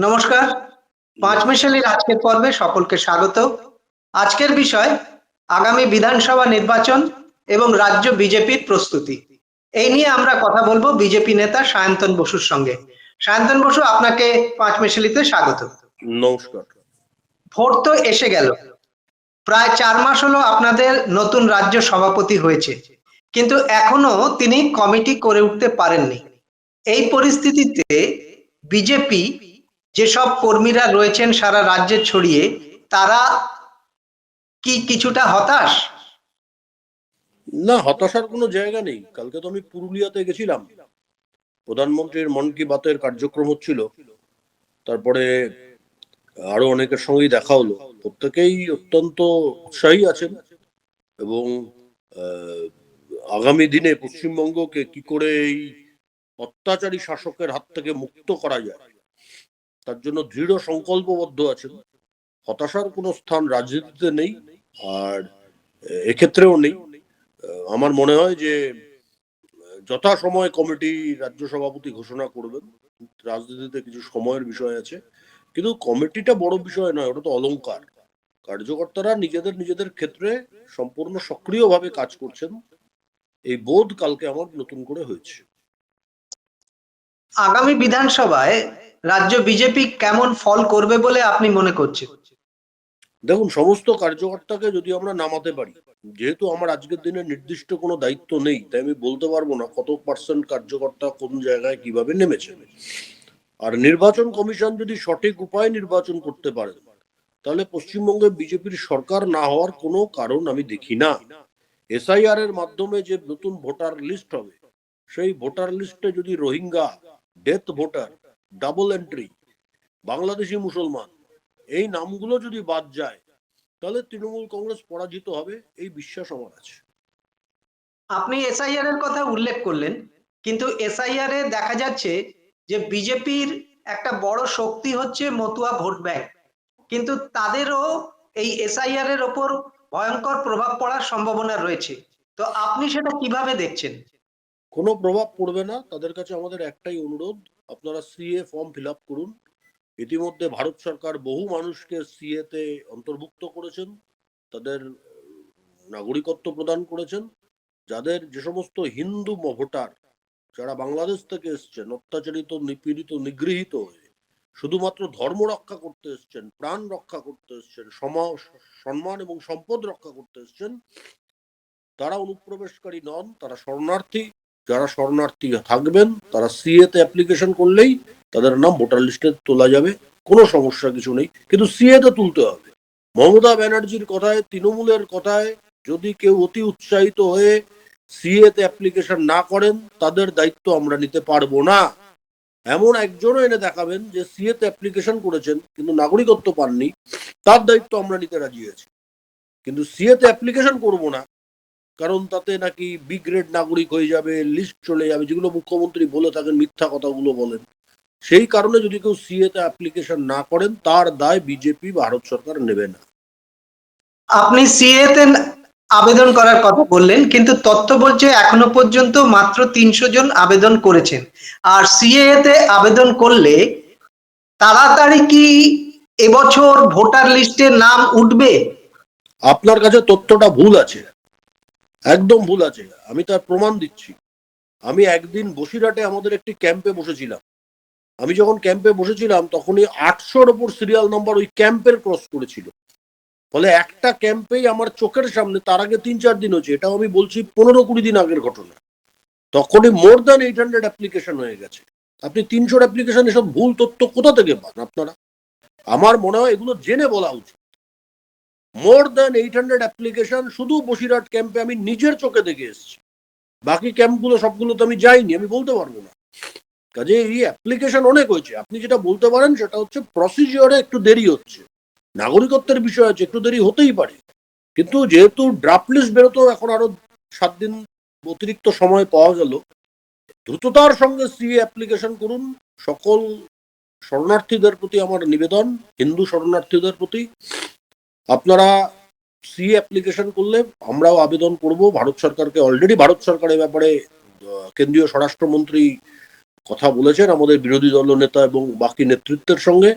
নমস্কার। পাঁচ মিশালির আজকের পর্বে সকলকে স্বাগত। আজকের বিষয় আগামী বিধানসভা নির্বাচন এবং রাজ্য বিজেপির প্রস্তুতি। এই নিয়ে আমরা কথা বলব বিজেপি নেতা সায়ন্তন বসুর সঙ্গে। সায়ন্তন বসু আপনাকে পাঁচ মিশালিতে স্বাগত। নমস্কার। ভোট তো এসে গেল। প্রায় চার মাস হলো আপনাদের নতুন রাজ্য সভাপতি হয়েছে। কিন্তু এখনও তিনি কমিটি করে উঠতে পারেননি। এই পরিস্থিতিতে বিজেপি যেসব কর্মীরা রয়েছেন সারা রাজ্যে ছড়িয়ে, তারা কি কিছুটা হতাশ? না, হতাশার কোনো জায়গা নেই। কালকে তো আমি পুরুলিয়াতে গেছিলাম। প্রধানমন্ত্রীর মন কি বাতের কার্যক্রম হচ্ছিল। তারপরে আরও অনেকের সঙ্গেই দেখা হলো। প্রত্যেকেই অত্যন্ত উৎসাহী আছেন এবং আগামী দিনে পশ্চিমবঙ্গকে কি করে এই অত্যাচারী শাসকের হাত থেকে মুক্ত করা যায় তার জন্য দৃঢ় সংকল্পবদ্ধ আছেন। হতাশার কোনো স্থান রাজনীতিতে নেই, আর এক্ষেত্রেও নেই। আমার মনে হয় যে, যথাসময়ে কমিটি রাজ্য সভাপতি ঘোষণা করবেন। রাজনীতিতে কিছু সময়ের বিষয় আছে। কিন্তু কমিটিটা বড় বিষয় নয়, ওটা তো অলংকার। কার্যকর্তারা নিজেদের নিজেদের ক্ষেত্রে সম্পূর্ণ সক্রিয়ভাবে কাজ করছেন। এই বোধ কালকে আমার নতুন করে হয়েছে। আগামী বিধানসভায় রাজ্য বিজেপি কেমন ফল করবে বলে আপনি মনে করছেন? দেখুন, সমস্ত কার্যকর্তাকে যদি আমরা নামাতে পারি, যেহেতু আমার আজকের দিনে নির্দিষ্ট কোনো দায়িত্ব নেই, তাই আমি বলতে পারব না কত পার্সেন্ট কার্যকর্তা কোন জায়গায় কীভাবে নেমেছে। আর নির্বাচন কমিশন যদি সঠিক উপায়ে নির্বাচন করতে পারে, তাহলে পশ্চিমবঙ্গে বিজেপির সরকার না হওয়ার কোনো কারণ আমি দেখি না। এসআইআর এর মাধ্যমে যে নতুন ভোটার লিস্ট হবে, সেই ভোটার লিস্টে যদি Rohingya death voter double entry Bangladeshi মুসলমান এই নামগুলো যদি বাদ যায় তাহলে তৃণমূল কংগ্রেস পরাজিত হবে এই বিশ্বাস আমার আছে। আপনি এসআইআর এর কথা উল্লেখ করলেন কিন্তু এসআইআর এ দেখা যাচ্ছে যে বিজেপির একটা বড় শক্তি হচ্ছে মতুয়া ভোট ব্যাংক। কিন্তু তাদেরও এই এসআইআর এর ওপর ভয়ঙ্কর প্রভাব পড়ার সম্ভাবনা রয়েছে। তো আপনি সেটা কীভাবে দেখছেন? কোনো প্রভাব পড়বে না তাদের কাছে আমাদের একটাই অনুরোধ আপনারা সিএ ফর্ম ফিল আপ করুন। ইতিমধ্যে ভারত সরকার বহু মানুষকে সিএ তে অন্তর্ভুক্ত করেছেন, তাদের নাগরিকত্ব প্রদান করেছেন। যাদের যে সমস্ত হিন্দু ভোটার যারা বাংলাদেশ থেকে এসছেন, অত্যাচারিত, নিপীড়িত, নিগৃহীত হয়ে শুধুমাত্র ধর্ম রক্ষা করতে এসছেন, প্রাণ রক্ষা করতে এসছেন সম্মান এবং সম্পদ রক্ষা করতে এসছেন, তারা অনুপ্রবেশকারী নন, তারা শরণার্থী। যারা শরণার্থী থাকবেন, তারা সিএ তে অ্যাপ্লিকেশন করলেই তাদের নাম ভোটার লিস্টে তোলা যাবে, কোনো সমস্যা কিছু নেই। কিন্তু সিএ তে তুলতে হবে। মমতা ব্যানার্জির কথায়, তৃণমূলের কথায়, যদি কেউ অতি উৎসাহিত হয়ে সিএ তে অ্যাপ্লিকেশন না করেন, তাদের দায়িত্ব আমরা নিতে পারব না। এমন একজনও এনে দেখাবেন যে সিএ তে অ্যাপ্লিকেশন করেছেন, কিন্তু নাগরিকত্ব পাননি, তার দায়িত্ব আমরা নিতে রাজি আছি। কিন্তু সিএ তে অ্যাপ্লিকেশন করব না কারণ তাতে নাকি বি গ্রেড নাগরিক হয়ে যাবে লিস্ট চলে যাবে যেগুলো মুখ্যমন্ত্রী বলে থাকেন মিথ্যা কথাগুলো বলেন। সেই কারণে যদি কেউ সিএ তে অ্যাপ্লিকেশন না করেন তার দায় বিজেপি ভারত সরকার নেবে না। আপনি সিএ তে আবেদন করার কথা বললেন কিন্তু তথ্য বলছে এখনও পর্যন্ত মাত্র তিনশো জন আবেদন করেছেন। আর সিএ তে আবেদন করলে তাড়াতাড়ি কি এবছর ভোটার লিস্টে নাম উঠবে? আপনার কাছে তথ্যটা ভুল আছে। একদম ভুল আছে। আমি তার প্রমাণ দিচ্ছি। আমি একদিন বসিরহাটে আমাদের একটি ক্যাম্পে বসেছিলাম। আমি যখন ক্যাম্পে বসেছিলাম, তখনই আটশোর ওপর সিরিয়াল নাম্বার ওই ক্যাম্পের ক্রস করেছিল। ফলে একটা ক্যাম্পেই আমার চোখের সামনে তার আগে তিন চার দিন হচ্ছে এটাও আমি বলছি পনেরো কুড়ি দিন আগের ঘটনা। তখনই more than eight hundred application হয়ে গেছে। আপনি তিনশোর অ্যাপ্লিকেশন এসব ভুল তথ্য কোথা থেকে পান আপনারা? আমার মনে হয় এগুলো জেনে বলা উচিত। More than eight hundred application শুধু বসিরহাট ক্যাম্পে আমি নিজের চোখে দেখে এসেছি। বাকি ক্যাম্পগুলো সবগুলো তো আমি যাইনি, আমি বলতে পারব না। কাজে এই অ্যাপ্লিকেশন অনেক হয়েছে। আপনি যেটা বলতে পারেন, সেটা হচ্ছে প্রসিজিওরে একটু দেরি হচ্ছে। নাগরিকত্বের বিষয় আছে, একটু দেরি হতেই পারে। কিন্তু যেহেতু ড্রাফট লিস্ট বেরোতেও এখন আরও সাত দিন অতিরিক্ত সময় পাওয়া গেল, দ্রুততার সঙ্গে সিএ অ্যাপ্লিকেশন করুন। সকল শরণার্থীদের প্রতি আমার নিবেদন, হিন্দু শরণার্থীদের প্রতি। আপনারা সি অ্যাপ্লিকেশন করলে আমরাও আবেদন করব। ভারত সরকারকে অলরেডি ভারত সরকারের ব্যাপারে কেন্দ্রীয় স্বরাষ্ট্রমন্ত্রী কথা বলেছেন আমাদের বিরোধী দল নেতা এবং বাকি নেতৃত্বের সঙ্গে।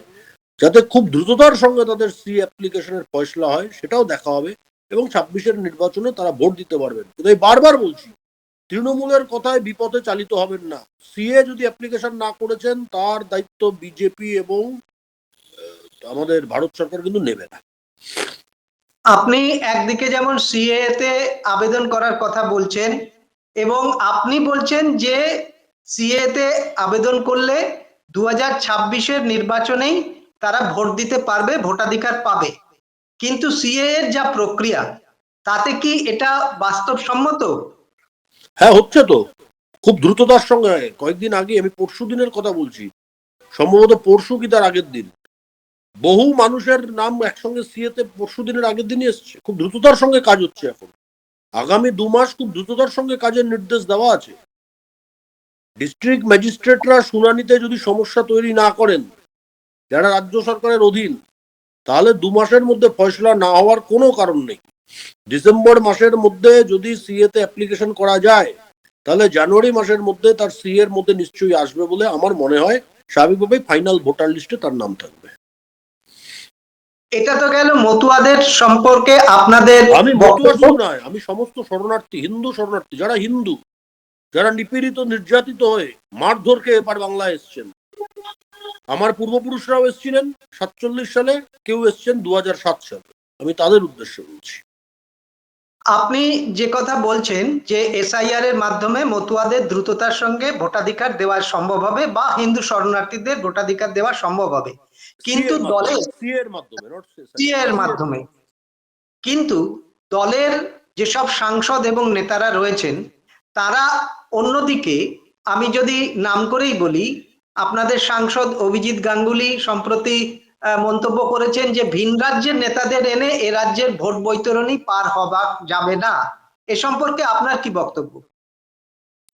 যাতে খুব দ্রুততার সঙ্গে তাদের সি অ্যাপ্লিকেশনের ফয়সলা হয়, সেটাও দেখা হবে এবং ছাব্বিশের নির্বাচনে তারা ভোট দিতে পারবেন। কিন্তু এই বারবার বলছি, তৃণমূলের কথায় বিপদে চালিত হবেন না। সিএ যদি অ্যাপ্লিকেশন না করেছেন, তার দায়িত্ব বিজেপি এবং আমাদের ভারত সরকার কিন্তু নেবে না। আপনি একদিকে যেমন সিএ তে আবেদন করার কথা বলছেন এবং আপনি বলছেন যে সিএ তে আবেদন করলে দু হাজার ছাব্বিশের নির্বাচনেই তারা ভোট দিতে পারবে, ভোটাধিকার পাবে। কিন্তু সিএ এর যা প্রক্রিয়া, তাতে কি এটা বাস্তবসম্মত? হ্যাঁ হচ্ছে তো। খুব দ্রুততার সঙ্গে। কয়েকদিন আগে আমি পরশু দিনের কথা বলছি। সম্ভবত পরশু কি তার আগের দিন। বহু মানুষের নাম একসঙ্গে সিএতে পরশু দিনের আগের দিনই এসছে। খুব দ্রুততার সঙ্গে কাজ হচ্ছে এখন। আগামী দু মাস খুব দ্রুততার সঙ্গে কাজের নির্দেশ দেওয়া আছে। ডিস্ট্রিক্ট ম্যাজিস্ট্রেটরা শুনানিতে যদি সমস্যা তৈরি না করেন, যারা রাজ্য সরকারের অধীন, তাহলে দু মাসের মধ্যে ফয়সলা না হওয়ার কোনো কারণ নেই। ডিসেম্বর মাসের মধ্যে যদি সিএ তে অ্যাপ্লিকেশন করা যায়, তাহলে জানুয়ারি মাসের মধ্যে তার সি এর মধ্যে নিশ্চয়ই আসবে বলে আমার মনে হয়। স্বাভাবিকভাবেই ফাইনাল ভোটার লিস্টে তার নাম থাকবে। এটা তো গেল মতুয়াদের সম্পর্কে আপনাদের আমি। মতুয়া নয় আমি সমস্ত শরণার্থী হিন্দু শরণার্থী যারা হিন্দু যারা নিপীড়িত নির্যাতিত হয়ে মারধর খেয়ে এবার বাংলায় এসছেন। আমার পূর্বপুরুষরাও এসেছিলেন সাতচল্লিশ সালে কেউ এসছেন দু সাত সালে। আমি তাদের উদ্দেশ্যে বলছি। আপনি যে কথা বলছেন যে এসআইআর এর মাধ্যমে মতুয়াদের দ্রুততার সঙ্গে ভোটাধিকার দেওয়া সম্ভব হবে বা হিন্দু শরণার্থীদের ভোটাধিকার দেওয়া সম্ভব হবে কিন্তু দলে সি এর মাধ্যমে। কিন্তু দলের যেসব সাংসদ এবং নেতারা রয়েছেন তারা অন্যদিকে আমি যদি নাম করেই বলি আপনাদের সাংসদ অভিজিৎ গাঙ্গুলি সম্প্রতি মন্তব্য করেছেন যে ভিন রাজ্যের নেতাদের এনে এ রাজ্যের ভোট বৈতরণী পার হবা যাবে না। এ সম্পর্কে আপনার কি বক্তব্য?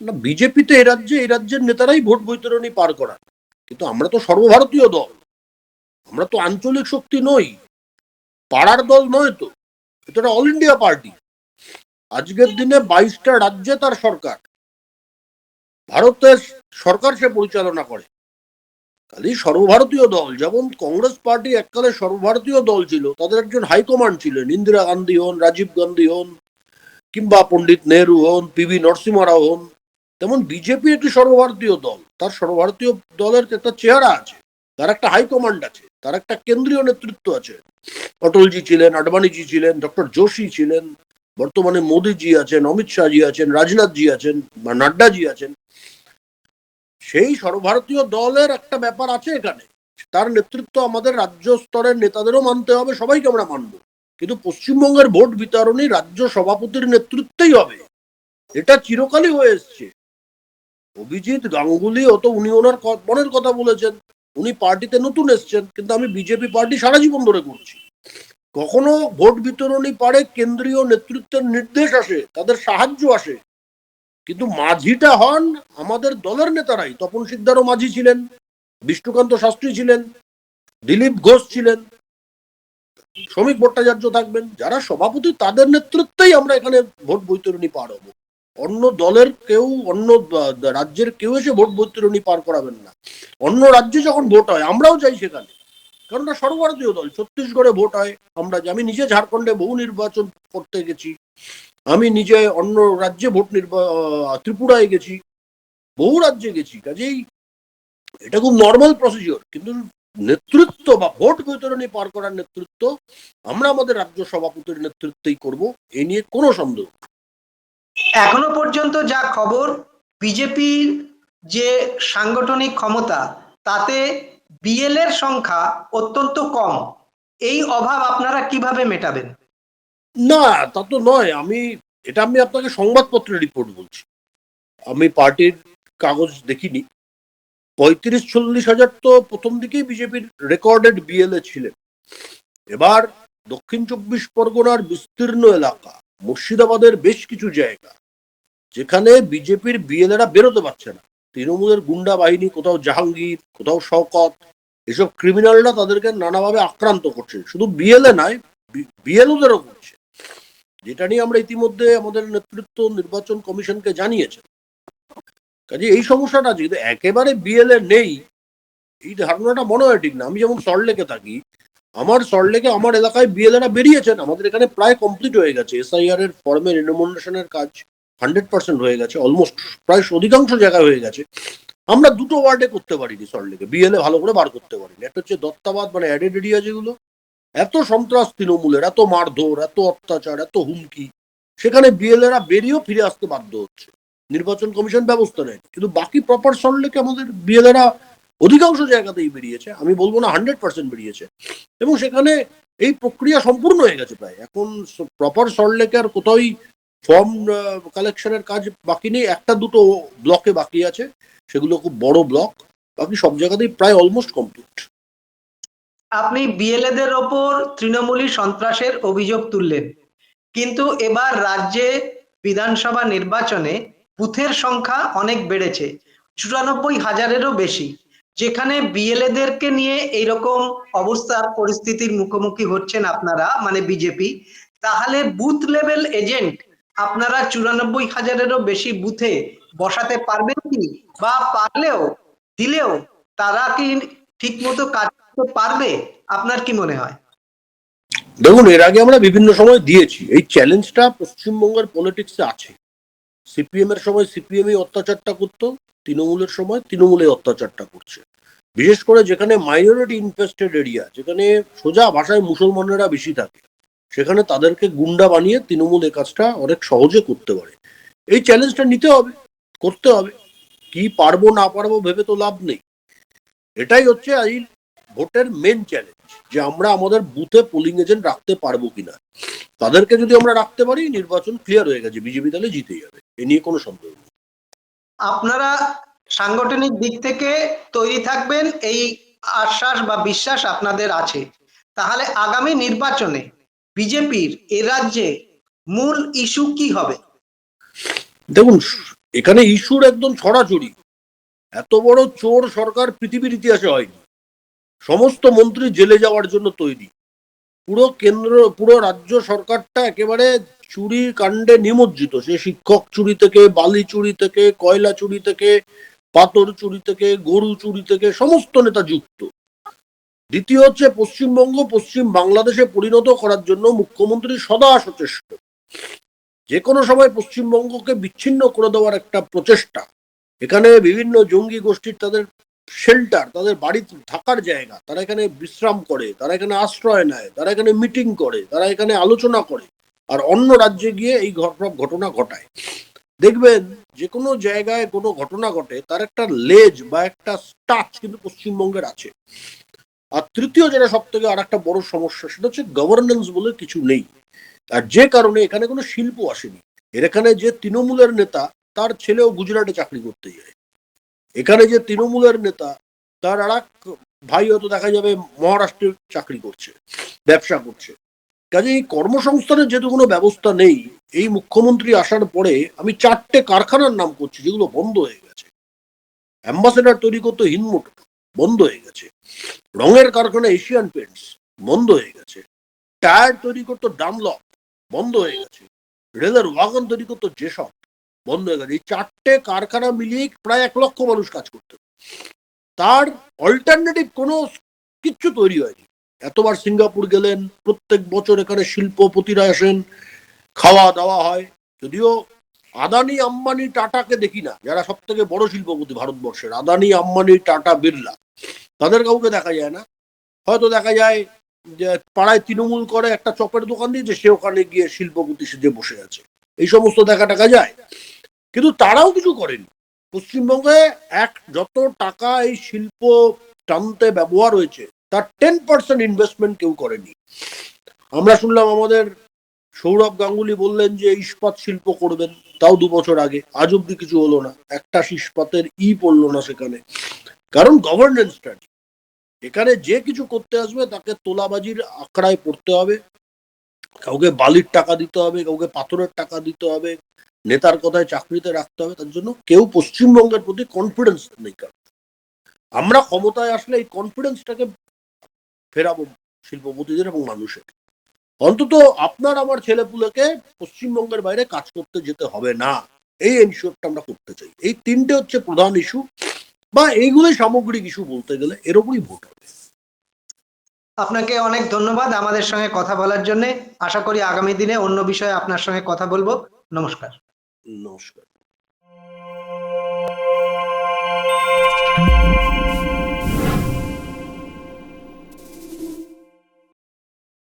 না বিজেপিতে এ রাজ্যে এই রাজ্যের নেতারাই ভোট বৈতরণী পার করা কিন্তু আমরা তো সর্বভারতীয় দল। আমরা তো আঞ্চলিক শক্তি নই। পাড়ার দল নয় তো। এটা অল ইন্ডিয়া পার্টি আজকের দিনে বাইশটা রাজ্যে তার সরকার। ভারতের সরকার সে পরিচালনা করে। খালি সর্বভারতীয় দল, যেমন কংগ্রেস পার্টি এককালে সর্বভারতীয় দল ছিল, তাদের একজন হাইকমান্ড ছিলেন। ইন্দিরা গান্ধী হন, রাজীব গান্ধী হন, কিংবা পণ্ডিত নেহরু হন, পিভি নরসিংহ রাও হন। তেমন বিজেপি একটি সর্বভারতীয় দল। তার সর্বভারতীয় দলের একটা চেহারা আছে। তার একটা হাইকমান্ড আছে, তার একটা কেন্দ্রীয় নেতৃত্ব আছে। অটলজি ছিলেন, আডবাণীজি ছিলেন ডক্টর যোশী ছিলেন, বর্তমানে মোদিজি আছেন, অমিত শাহজি আছেন, রাজনাথজি আছেন, বা নাড্ডাজি আছেন। সেই সর্বভারতীয় দলের একটা ব্যাপার আছে এখানে। তার নেতৃত্ব আমাদের রাজ্য স্তরের নেতাদেরও মানতে হবে, সবাইকে আমরা মানবো। কিন্তু পশ্চিমবঙ্গের ভোট বিতরণী রাজ্য সভাপতির নেতৃত্বেই হবে। এটা চিরকালই হয়ে এসছে। অভিজিৎ গাঙ্গুলি অত উনি ওনার মনের কথা বলেছেন। উনি পার্টিতে নতুন এসছেন, কিন্তু আমি বিজেপি পার্টি সারা জীবন ধরে করছি। কখনো ভোট বিতরণী পারে কেন্দ্রীয় নেতৃত্বের নির্দেশ আসে, তাদের সাহায্য আসে, কিন্তু মাঝিটা হন আমাদের দলের নেতারাই। তপন সিদ্ধারও মাঝি ছিলেন, বিষ্ণুকান্ত শাস্ত্রী ছিলেন, দিলীপ ঘোষ ছিলেন, শ্রমিক ভট্টাচার্য থাকবেন, যারা সভাপতি, তাদের নেতৃত্বেই আমরা এখানে ভোট বৈতরণী পার হব। অন্য দলের কেউ, অন্য রাজ্যের কেউ এসে ভোট বৈতরণী পার করাবেন না। অন্য রাজ্যে যখন ভোট হয়, আমরাও যাই সেখানে। ওটা সর্বভারতীয় দল, ছত্তিশগড়ে ভোট হয়, আমরা আমি নিজে ঝাড়খণ্ডে বহু নির্বাচন করতে গেছি। আমি নিজে অন্য রাজ্যে ভোট নির্বা ত্রিপুরায় গেছি, বহু রাজ্যে গেছি। কাজেই এটা খুব নর্মাল প্রসিজিওর কিন্তু নেতৃত্ব বা ভোট বৈতরণী পার করার নেতৃত্ব, আমরা আমাদের রাজ্য সভাপতির নেতৃত্বেই করব, এ নিয়ে কোনো সন্দেহ। এখনও পর্যন্ত যা খবর বিজেপির যে সাংগঠনিক ক্ষমতা, তাতে বিএল এর সংখ্যা অত্যন্ত কম। এই অভাব আপনারা কীভাবে মেটাবেন? না, তা তো নয়। আমি, এটা আমি আপনাকে সংবাদপত্রের রিপোর্ট বলছি। আমি পার্টির কাগজ দেখিনি। পঁয়ত্রিশ, চল্লিশ হাজার তো প্রথম দিকেই বিজেপির রেকর্ডেড বিএলএ ছিলেন। এবার দক্ষিণ চব্বিশ পরগনার বিস্তীর্ণ এলাকা মুর্শিদাবাদের বেশ কিছু জায়গা, যেখানে বিজেপির বিএলএরা বেরোতে পারছে না। তৃণমূলের গুন্ডা বাহিনী, কোথাও জাহাঙ্গীর, কোথাও শওকত, এসব ক্রিমিনালরা তাদেরকে নানাভাবে আক্রান্ত করছে। শুধু বিএলএ নয় বিএলওদেরও করছে। যেটা নিয়ে আমরা ইতিমধ্যে আমাদের নেতৃত্ব নির্বাচন কমিশনকে জানিয়েছে। কাজে এই সমস্যাটা আছে কিন্তু একেবারে বিএলএ নেই, এই ধারণাটা মনে হয় ঠিক না। আমি যেমন সল্টলেকে থাকি আমার সল্টলেকে আমার এলাকায় বিএলএরা বেরিয়েছেন। আমাদের এখানে প্রায় কমপ্লিট হয়ে গেছে। এসআইআর এর ফর্মের রিনোমিনেশনের কাজ হান্ড্রেড পার্সেন্ট হয়ে গেছে। অলমোস্ট প্রায় অধিকাংশ জায়গায় হয়ে গেছে। আমরা দুটো ওয়ার্ডে করতে পারিনি সল্টলেকে বিএলএ ভালো করে বার করতে পারিনি। একটা হচ্ছে দত্তাবাদ মানে অ্যাডেড এরিয়া যেগুলো, এত সন্ত্রাস তৃণমূলের, এত মারধর, এত অত্যাচার, এত হুমকি। সেখানে বিএলএরা বেরিয়েও ফিরে আসতে বাধ্য হচ্ছে। নির্বাচন কমিশন ব্যবস্থা নেয় কিন্তু বাকি প্রপার সল্টলেকে আমাদের বিএলএরা অধিকাংশ জায়গাতেই বেরিয়েছে, আমি বলব না হান্ড্রেড পার্সেন্ট বেরিয়েছে। এবং সেখানে এই প্রক্রিয়া সম্পূর্ণ হয়ে গেছে প্রায়। এখন প্রপার সল্টলেকে আর কোথাওই ফর্ম কালেকশনের কাজ বাকি নেই। একটা দুটো ব্লকে বাকি আছে। সেগুলো খুব বড় ব্লক বাকি সব জায়গাতেই প্রায় অলমোস্ট কমপ্লিট আপনি বিএলএদের ওপর তৃণমূলী সন্ত্রাসের অভিযোগ তুললেন। কিন্তু এবার রাজ্যে বিধানসভা নির্বাচনে বুথের সংখ্যা অনেক বেড়েছে। চুরানব্বই হাজারেরও বেশি। যেখানে বিএলএদেরকে নিয়ে এইরকম অবস্থা, পরিস্থিতির মুখোমুখি হচ্ছেন আপনারা মানে বিজেপি তাহলে বুথ লেভেল এজেন্ট আপনারা চুরানব্বই হাজারেরও বেশি বুথে বসাতে পারবেন কি? বা পারলেও, দিলেও তারা কি ঠিক মতো কাজ করতে পারবে? আপনার কি মনে হয়? দেখুন, এর আগে আমরা বিভিন্ন সময় দিয়েছি। এই চ্যালেঞ্জটা পশ্চিমবঙ্গের পলিটিক্সে আছে। সিপিএম এর সময় সিপিএম অত্যাচারটা করতো। তৃণমূলের সময় তৃণমূল অত্যাচারটা করছে। বিশেষ করে যেখানে মাইনরিটি ইনফেস্টেড এরিয়া যেখানে সোজা ভাষায় মুসলমানেরা বেশি থাকে, সেখানে তাদেরকে গুন্ডা বানিয়ে তৃণমূল এই কাজটা অনেক সহজে করতে পারে। এই চ্যালেঞ্জটা নিতে হবে, করতে হবে। কি পারব, না পারব ভেবে তো লাভ নেই। এটাই হচ্ছে এই ভোটের মেন চ্যালেঞ্জ যে আমরা আমাদের বুথে পোলিং এজেন্ট রাখতে পারব কিনা। তাদেরকে যদি আমরা রাখতে পারি, নির্বাচন ক্লিয়ার হয়ে গেছে, বিজেপি তাহলে জিতে যাবে। এ নিয়ে কোনো সন্দেহ নেই। আপনারা সাংগঠনিক দিক থেকে তৈরি থাকবেন, এই আশ্বাস বা বিশ্বাস আপনাদের আছে। তাহলে আগামী নির্বাচনে বিজেপির এ রাজ্যে মূল ইস্যু কি হবে? দেখুন, এখানে ইস্যুর একদম ছড়াছড়ি এত বড় চোর সরকার পৃথিবীর ইতিহাসে হয়নি। সমস্ত মন্ত্রী জেলে যাওয়ার জন্য তৈরি। পুরো কেন্দ্র, পুরো রাজ্য সরকারটা একেবারে চুরি কাণ্ডে নিমজ্জিত। সে শিক্ষক চুরি থেকে, বালি চুরি থেকে, কয়লা চুরি থেকে, পাথর চুরি থেকে, গরু চুরি থেকে, সমস্ত নেতা যুক্ত। দ্বিতীয় হচ্ছে পশ্চিমবঙ্গ, পশ্চিম বাংলাদেশে পরিণত করার জন্য মুখ্যমন্ত্রী সদা সচেষ্ট। যে কোনো সময় পশ্চিমবঙ্গকে বিচ্ছিন্ন করে দেওয়ার একটা প্রচেষ্টা। এখানে বিভিন্ন জঙ্গি গোষ্ঠীর তাদের শেল্টার তাদের বাড়ি থাকার জায়গা, তারা এখানে বিশ্রাম করে, তারা এখানে আশ্রয় নেয়, তারা এখানে মিটিং করে, তারা এখানে আলোচনা করে, আর অন্য রাজ্যে গিয়ে এই ঘটনা ঘটায়। দেখবেন যে কোনো জায়গায় কোনো ঘটনা ঘটে, তার একটা লেজ বা একটা স্টাচ কিন্তু পশ্চিমবঙ্গের আছে। আর তৃতীয় যেটা সব থেকে আর একটা বড় সমস্যা, সেটা হচ্ছে গভর্নেন্স বলে কিছু নেই। আর যে কারণে এখানে কোনো শিল্প আসেনি। এর এখানে যে তৃণমূলের নেতা, তার ছেলেও গুজরাটে চাকরি করতে যায়। এখানে যে তৃণমূলের নেতা, তার আর এক ভাই হয়তো দেখা যাবে মহারাষ্ট্রে চাকরি করছে, ব্যবসা করছে। কাজে এই কর্মসংস্থানের যেহেতু কোনো ব্যবস্থা নেই, এই মুখ্যমন্ত্রী আসার পরে আমি চারটে কারখানার নাম করছি যেগুলো বন্ধ হয়ে গেছে। অ্যাম্বাসেডার তৈরি করতো হিনমোট, বন্ধ হয়ে গেছে। রঙের কারখানা এশিয়ান পেন্টস, বন্ধ হয়ে গেছে। টায়ার তৈরি করতো ডানলপ বন্ধ হয়ে গেছে। রেলের ওয়াগন তৈরি করতো যেসব বন্ধ হয়ে গেছে। এই চারটে কারখানা মিলিয়ে প্রায় এক লক্ষ মানুষ কাজ করতো তার অল্টারনেটিভ কোনো কিচ্ছু তৈরি হয়নি। এতবার সিঙ্গাপুর গেলেন, প্রত্যেক বছর এখানে শিল্পপতিরা আসেন, খাওয়া দাওয়া হয়। যদিও আদানি, আম্বানি, টাটাকে দেখি না। যারা সব থেকে বড় শিল্পপতি ভারতবর্ষের, আদানি, আম্বানি, টাটা, বিড়লা। তাদের কাউকে দেখা যায় না। হয়তো দেখা যায় যে পাড়ায় তৃণমূল করে একটা চপের দোকান দিয়েছে, সে ওখানে গিয়ে শিল্পপতি সেজে বসে আছে। এই সমস্ত দেখা টাকা যায়। কিন্তু তারাও কিছু করেনি। পশ্চিমবঙ্গে এক যত টাকা এই শিল্প টানতে ব্যবহার হয়েছে, তার টেন পার্সেন্ট ইনভেস্টমেন্ট কেউ করেনি। আমরা শুনলাম আমাদের সৌরভ গাঙ্গুলি বললেন যে ইস্পাত শিল্প করবেন, তাও দু বছর আগে। আজ অব্দি কিছু হলো না। একটা ইস্পাতের ই পড়ল না সেখানে। কারণ গভর্নেন্সটা নেই। এখানে যে কিছু করতে আসবে তাকে তোলাবাজির আখড়ায় পড়তে হবে। কাউকে বালির টাকা দিতে হবে, কাউকে পাথরের টাকা দিতে হবে, নেতার কথায় চাকরিতে রাখতে হবে, তার জন্য কেউ পশ্চিমবঙ্গের প্রতি কনফিডেন্স নেই আমরা ক্ষমতায় আসলে এই কনফিডেন্সটাকে ফেরাবো শিল্পপতিদের এবং মানুষের। অন্তত আপনার আমার ছেলেপুলেকে পশ্চিমবঙ্গের বাইরে কাজ করতে যেতে হবে না। এই এনশিওরটা আমরা করতে চাই। এই তিনটে হচ্ছে প্রধান ইস্যু বা এইগুলোই সামগ্রিক ইস্যু বলতে গেলে, এর উপরই ভোট হবে। আপনাকে অনেক ধন্যবাদ আমাদের সঙ্গে কথা বলার জন্য। আশা করি আগামী দিনে অন্য বিষয়ে আপনার সঙ্গে কথা বলব। নমস্কার। নমস্কার।